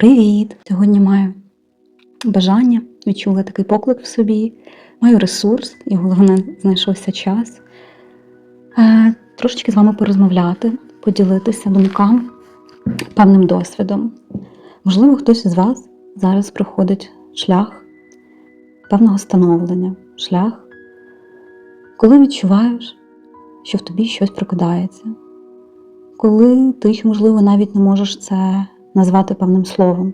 Привіт! Сьогодні маю бажання, відчула такий поклик в собі, маю ресурс і головне, знайшовся час е, трошечки з вами порозмовляти, поділитися думками, певним досвідом. Можливо, хтось із вас зараз проходить шлях певного становлення, шлях, коли відчуваєш, що в тобі щось прокидається, коли ти, можливо, навіть не можеш це назвати певним словом,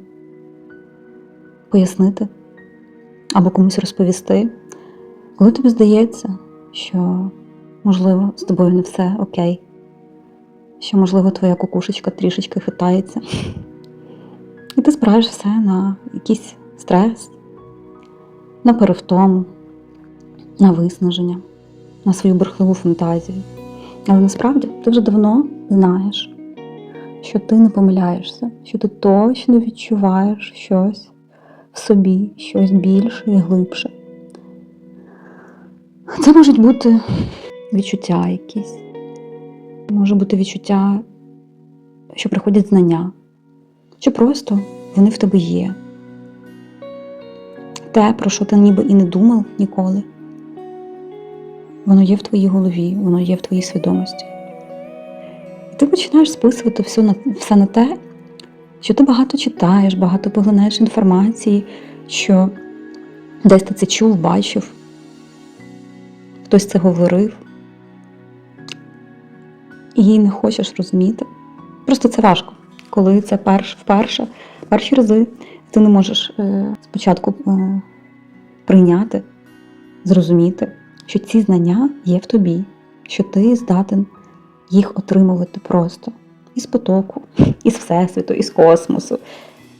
пояснити або комусь розповісти, коли тобі здається, що, можливо, з тобою не все окей, що, можливо, твоя кукушечка трішечки хитається, і ти спираєш все на якийсь стрес, на перевтому, на виснаження, на свою бурхливу фантазію. Але насправді ти вже давно знаєш, що ти не помиляєшся, що ти точно відчуваєш щось в собі, щось більше і глибше. Це можуть бути відчуття якісь, може бути відчуття, що приходять знання, чи просто вони в тебе є. Те, про що ти ніби і не думав ніколи, воно є в твоїй голові, воно є в твоїй свідомості. Ти починаєш списувати все на, все на те, що ти багато читаєш, багато поглинаєш інформації, що десь ти це чув, бачив, хтось це говорив, і не хочеш розуміти. Просто це важко, коли це перш, вперше, перші рази ти не можеш е, спочатку е, прийняти, зрозуміти, що ці знання є в тобі, що ти здатен їх отримувати просто із потоку, із всесвіту, із космосу,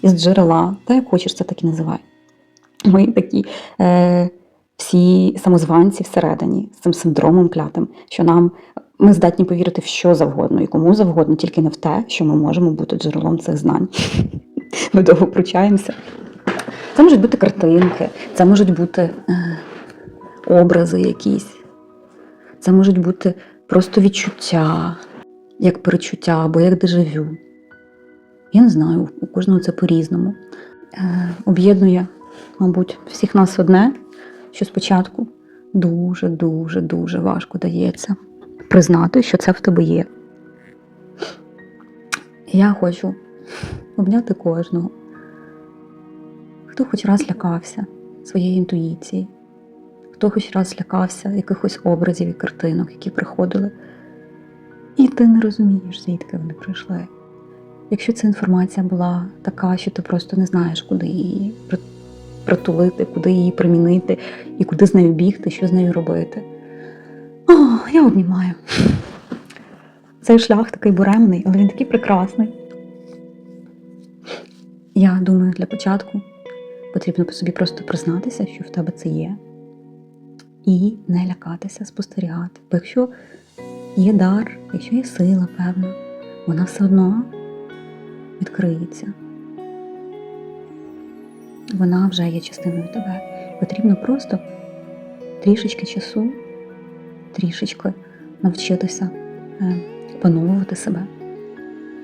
із джерела, та як хочеш це так і називай. Ми такі е, всі самозванці всередині з цим синдромом клятим, що нам ми здатні повірити в що завгодно і кому завгодно, тільки не в те, що ми можемо бути джерелом цих знань. Ми довго пручаємося. Це можуть бути картинки, це можуть бути е, образи якісь, це можуть бути просто відчуття, як перечуття або як дежавю. Я не знаю, у кожного це по-різному. Е, об'єднує, мабуть, всіх нас одне, що спочатку дуже-дуже дуже важко дається признати, що це в тебе є. Я хочу обняти кожного, хто хоч раз лякався своєї інтуїції, хто хоч раз лякався якихось образів і картинок, які приходили, і ти не розумієш, звідки вони прийшли. Якщо ця інформація була така, що ти просто не знаєш, куди її притулити, куди її примінити і куди з нею бігти, що з нею робити. О, я обнімаю. Цей шлях такий буремний, але він такий прекрасний. Я думаю, для початку потрібно по собі просто признатися, що в тебе це є, і не лякатися, спостерігати. Бо якщо є дар, якщо є сила певна, вона все одно відкриється. Вона вже є частиною тебе. Потрібно просто трішечки часу, трішечки навчитися е, опановувати себе,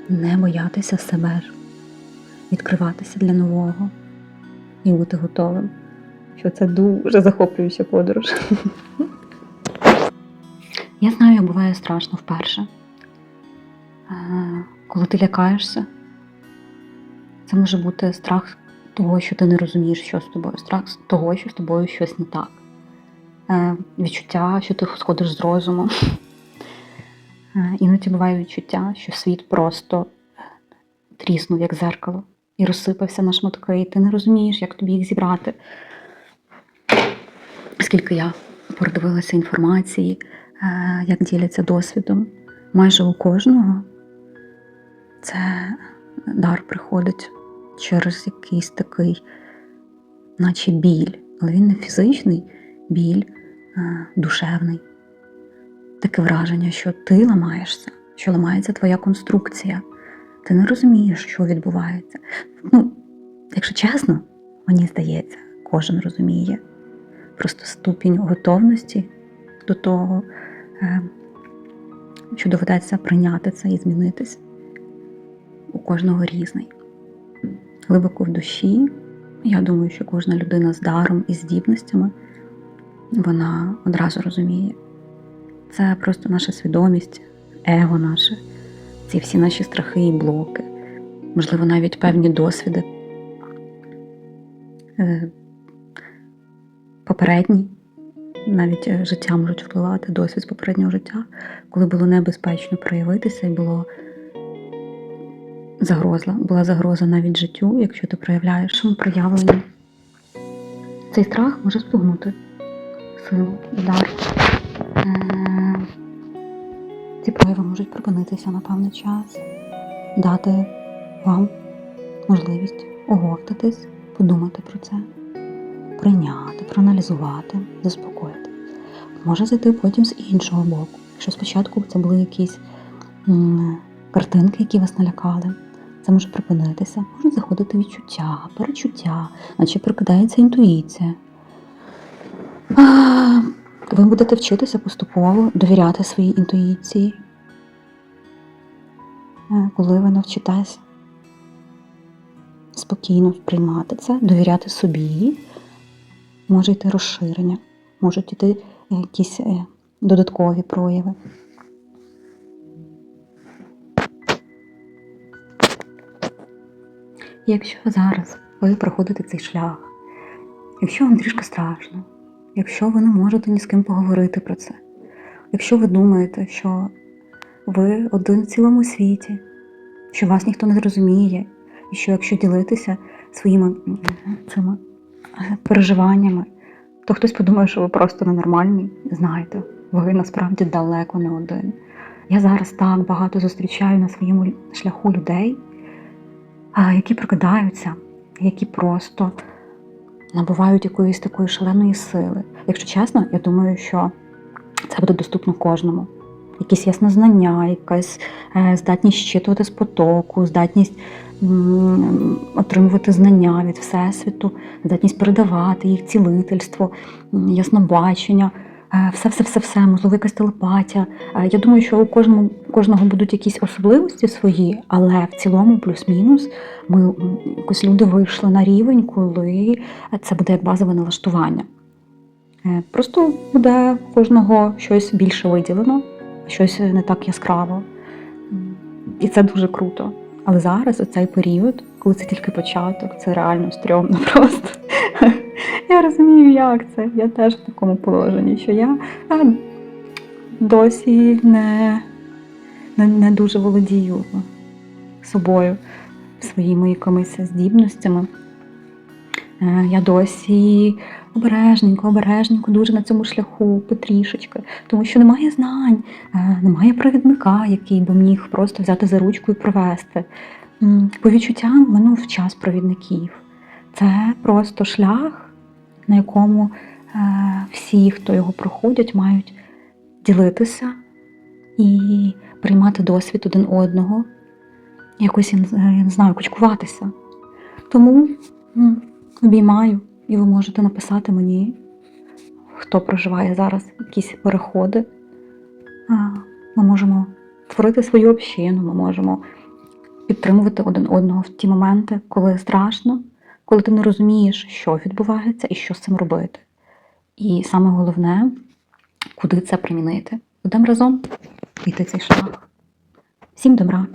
не боятися себе відкриватися для нового і бути готовим, що це дуже захоплююча подорож. Я знаю, як буває страшно вперше. Е, Коли ти лякаєшся, це може бути страх того, що ти не розумієш, що з тобою, страх того, що з тобою щось не так. Е, Відчуття, що ти сходиш з розуму. Е, Іноді буває відчуття, що світ просто тріснув, як зеркало, і розсипався на шматки, і ти не розумієш, як тобі їх зібрати. Скільки я передивилася інформації, е, як діляться досвідом, майже у кожного це дар приходить через якийсь такий, наче біль, але він не фізичний біль, душевний. Таке враження, що ти ламаєшся, що ламається твоя конструкція. Ти не розумієш, що відбувається. Ну, якщо чесно, мені здається, кожен розуміє. Просто ступінь готовності до того, е, що доведеться прийняти це і змінитись. У кожного різний. глибоко в душі. Я думаю, що кожна людина з даром і здібностями вона одразу розуміє. Це просто наша свідомість, его наше, ці всі наші страхи і блоки, можливо, навіть певні досвіди. Е, Попередні, навіть е, життя можуть впливати, досвід попереднього життя, коли було небезпечно проявитися і було загроза, була загроза навіть життю, якщо ти проявляєш своєму. Цей страх може спугнути силу і дар. Е, Ці прояви можуть припинитися на певний час, дати вам можливість оговтатись, подумати про це, прийняти, проаналізувати, заспокоїти. Може зайти потім з іншого боку. Якщо спочатку це були якісь картинки, які вас налякали, це може припинитися, можуть заходити відчуття, перечуття, наче прокидається інтуїція. Ви будете вчитися поступово довіряти своїй інтуїції, Е, коли ви навчитесь спокійно приймати це, довіряти собі, може йти розширення, можуть йти якісь е, додаткові прояви. Якщо зараз ви проходите цей шлях, якщо вам трішки страшно, якщо ви не можете ні з ким поговорити про це, якщо ви думаєте, що ви один в цілому світі, що вас ніхто не зрозуміє, і що якщо ділитися своїми цими переживаннями, то хтось подумає, що ви просто ненормальний. Знаєте, ви насправді далеко не один. Я зараз так багато зустрічаю на своєму шляху людей, які прокидаються, які просто набувають якоїсь такої шаленої сили. Якщо чесно, я думаю, що це буде доступно кожному. Якісь яснознання, якась е, здатність щитувати з потоку, здатність отримувати знання від Всесвіту, здатність передавати їх цілительство, яснобачення, е, все, все, все, все, можливо, якась телепатія. Е, Я думаю, що у кожному, кожного будуть якісь особливості свої, але в цілому, плюс-мінус, ми якось люди вийшли на рівень, коли це буде як базове налаштування. Е, Просто буде в кожного щось більше виділено, щось не так яскраво. І це дуже круто. Але зараз, у цей період, коли це тільки початок, це реально стрьомно просто. Я розумію, як це. Я теж в такому положенні, що я досі не, не, не дуже володію собою, своїми якимись здібностями. Е, Я досі обережненько, обережненько, дуже на цьому шляху, потрішечки, тому що немає знань, е, немає провідника, який би міг просто взяти за ручку і провести. По відчуттям минув час провідників. Це просто шлях, на якому е, всі, хто його проходять, мають ділитися і приймати досвід один одного, якось я не знаю, кучкуватися. Тому обіймаю, і ви можете написати мені, хто проживає зараз якісь переходи. Ми можемо творити свою общину, ми можемо підтримувати один одного в ті моменти, коли страшно, коли ти не розумієш, що відбувається і що з цим робити. І саме головне, куди це примінити. Будемо разом йти цей шлях. Всім добра!